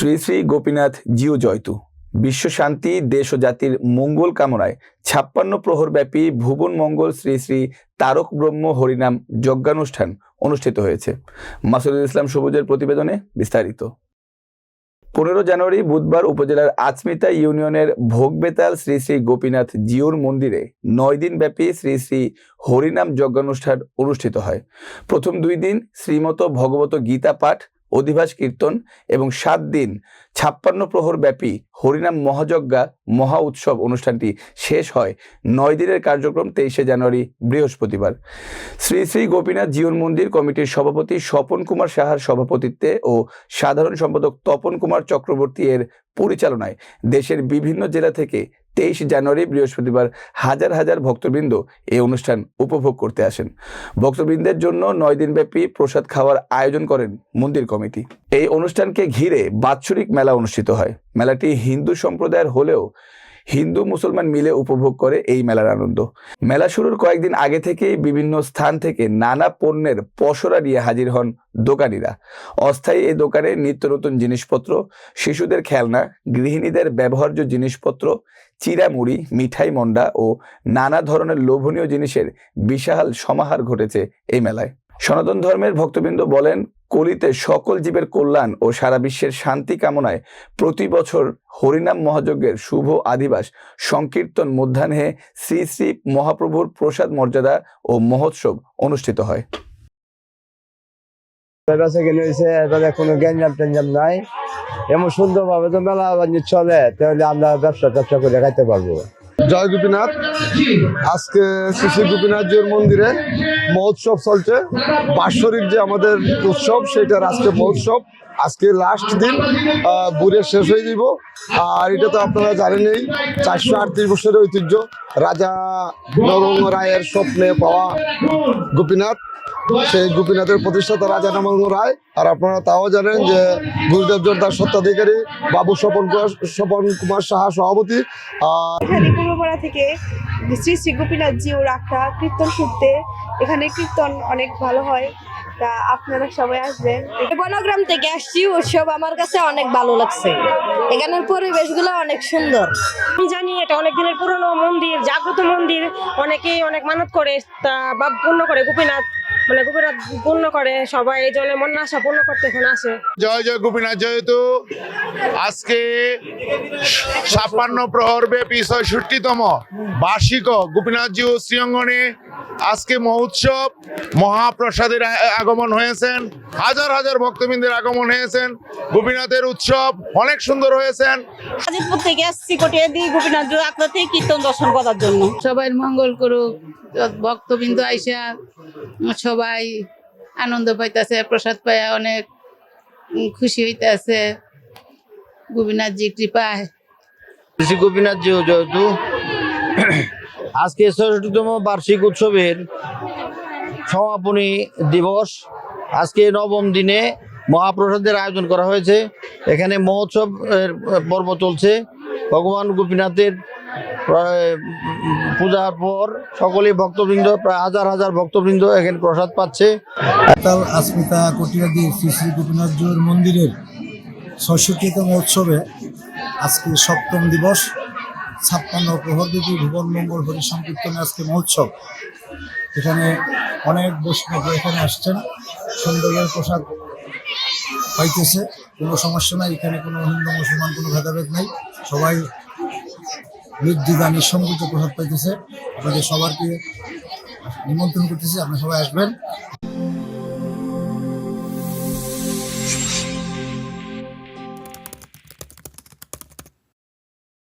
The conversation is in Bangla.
শ্রী শ্রী গোপীনাথ জিও জয়তু। বিশ্ব শান্তি, দেশ ও জাতির মঙ্গল কামনায় ছাপ্পান্ন প্রহরব্যাপী ভুবন মঙ্গল শ্রী শ্রী তারক ব্রহ্ম হরিনাম যজ্ঞানুষ্ঠান অনুষ্ঠিত হয়েছে। মাসুদুল ইসলাম সবুজের প্রতিবেদনে বিস্তারিত। পনেরো জানুয়ারি বুধবার উপজেলার আচমিতা ইউনিয়নের ভোগবেতাল শ্রী শ্রী গোপীনাথ জিওর মন্দিরে নয় দিন ব্যাপী শ্রী শ্রী হরিনাম যজ্ঞানুষ্ঠান অনুষ্ঠিত হয়। প্রথম দুই দিন শ্রীমত ভগবত গীতা পাঠ অধিবাস কীর্তন এবং সাত দিন ছাপ্পান্ন প্রহর ব্যাপী হরিনাম মহাযজ্ঞা মহা উৎসব অনুষ্ঠানটি শেষ হয় নয় দিনের কার্যক্রম তেইশে জানুয়ারি বৃহস্পতিবার। শ্রী শ্রী গোপীনাথ জীবন মন্দির কমিটির সভাপতি স্বপন কুমার সাহার সভাপতিত্বে ও সাধারণ সম্পাদক তপন কুমার চক্রবর্তী এর পরিচালনায়। দেশের বিভিন্ন জেলা থেকে তেইশ জানুয়ারি বৃহস্পতিবার হাজার হাজার ভক্তবৃন্দ এই অনুষ্ঠান উপভোগ করতে আসেন। ভক্তবৃন্দের জন্য নয় দিনব্যাপী প্রসাদ খাওয়ার আয়োজন করেন মন্দির কমিটি। এই অনুষ্ঠানকে ঘিরে বাৎসরিক মেলা অনুষ্ঠিত হয়। মেলাটি হিন্দু সম্প্রদায়ের হলেও হিন্দু মুসলমান মিলে উপভোগ করে এই মেলার আনন্দ। মেলা শুরুর কয়েকদিন আগে থেকেই বিভিন্ন স্থান থেকে নানা পণ্যের পসরা নিয়ে হাজির হন দোকানিরা। অস্থায়ী এই দোকানে নিত্য নতুন জিনিসপত্র, শিশুদের খেলনা, গৃহিণীদের ব্যবহার্য জিনিসপত্র, চিরামুড়ি, মিঠাই মন্ডা ও নানা ধরনের লোভনীয় জিনিসের বিশাল সমাহার ঘটেছে এই মেলায়। সনাতন ধর্মের ভক্তবৃন্দ বলেন, কলিতে সকল জীবের কল্যাণ ও সারা বিশ্বের শান্তি কামনায় প্রতি বছর হরিনাম মহাযজ্ঞের শুভ আদিবাস সংকীর্তন মধ্যাহ্নে শ্রী শ্রী মহাপ্রভুর প্রসাদ মর্যাদা ও মহোৎসব অনুষ্ঠিত হয়। কিনে হয়েছে এবারে কোনো ট্যাঞ্জাম নাই। এমন তো মেলা চলে, তাহলে আমরা ব্যবসা ট্যাবসা করে খাইতে পারব। জয় গোপীনাথ। আজকে শ্রী শ্রী গোপীনাথ জিউর মন্দিরে মহোৎসব চলছে। বাৎসরিক যে আমাদের উৎসব সেটা আজকে মহোৎসব। আজকে লাস্ট দিন বুড়ে শেষ হয়ে যাব আর এটা তো আপনারা জানেনই, চারশো আটত্রিশ বছরের ঐতিহ্য, রাজা নরঙ্গ রায়ের স্বপ্নে পাওয়া গোপীনাথ। সেই গোপীনাথের প্রতিষ্ঠাতা রাজা নরঙ্গ রায়। আর আপনারা তাও জানেন যে গুরুদেব জনতার সত্ত্বাধিকারী বাবু স্বপন কুমার স্বপন কুমার সাহা সভাপতি। আর থেকে শ্রী শ্রী গোপীনাথ জিও রাখা কীর্তন শুনতে। এখানে কীর্তন অনেক ভালো হয়। তা আপনারা সবাই আসবেন। বনগ্রাম থেকে আসছি উৎসব আমার কাছে অনেক ভালো লাগছে। এখানের পরিবেশগুলো অনেক সুন্দর। আমি জানি এটা অনেক দিনের পুরনো মন্দির জাগ্রত মন্দির। অনেকেই অনেক মানত করে তা বা পূর্ণ করে গোপীনাথ মানে গোপীনাথ পূর্ণ করে সবাই এই জন্য মন আশা পূর্ণ করতে এখানে আসে। জয় জয় গোপীনাথ যেহেতু আজকে ছাপ্পান্ন প্রহর ব্যাপী ছয়ষট্টিতম বার্ষিক গোপীনাথ জিউ শ্রীঅঙ্গনে আজকে মহোৎসব মহাপ্রসাদের আগমন হয়েছেন হাজার হাজার ভক্তবৃন্দের আগমন হয়েছেন গোপীনাথের উৎসব অনেক সুন্দর হয়েছেন। হাজিরপুর থেকে আসছি কটিয়া দিয়ে গোপীনাথ আকৃতি কীর্তন দর্শন করার জন্য। সবাই মঙ্গল করুক ভক্তবৃন্দ আইসা সবাই আনন্দ পাইতেছে প্রসাদ পাইয়া অনেক খুশি হইতেছে। গোপীনাথজি কৃপায়। শ্রী গোপীনাথ জি যেহেতু আজকে ষষ্ঠতম বার্ষিক উৎসবের সমাপনী দিবস। আজকে নবম দিনে মহাপ্রসাদের আয়োজন করা হয়েছে। এখানে মহোৎসব পর্ব চলছে। ভগবান গোপীনাথের পূজার পর সকলেই ভক্তবৃন্দ, প্রায় হাজার হাজার ভক্তবৃন্দ এখানে প্রসাদ পাচ্ছে। আসমিতা কটিয়াদি শ্রী শ্রী গোপীনাথ জিউর মন্দিরের ছয়ষট্টিতম উৎসবে আজকে সপ্তম দিবস। ছাপ্পান্ন প্রহরদেবী ভুবন, মঙ্গল, হরি, সংকীর্তনে, আজকে মহোৎসব। এখানে অনেক বৈষ্ণব এখানে আসছেন। সুন্দরের প্রসাদ পাইতেছে কোনো সমস্যা নাই। এখানে কোনো হিন্দু, মুসলমান, কোনো ভেদাভেদ নাই। সবাই নির্দ্বিধা নিঃসংকোচে প্রসাদ পাইতেছে। আপনাদের সবারকে নিমন্ত্রণ করতেছি। আপনারা সবাই আসবেন।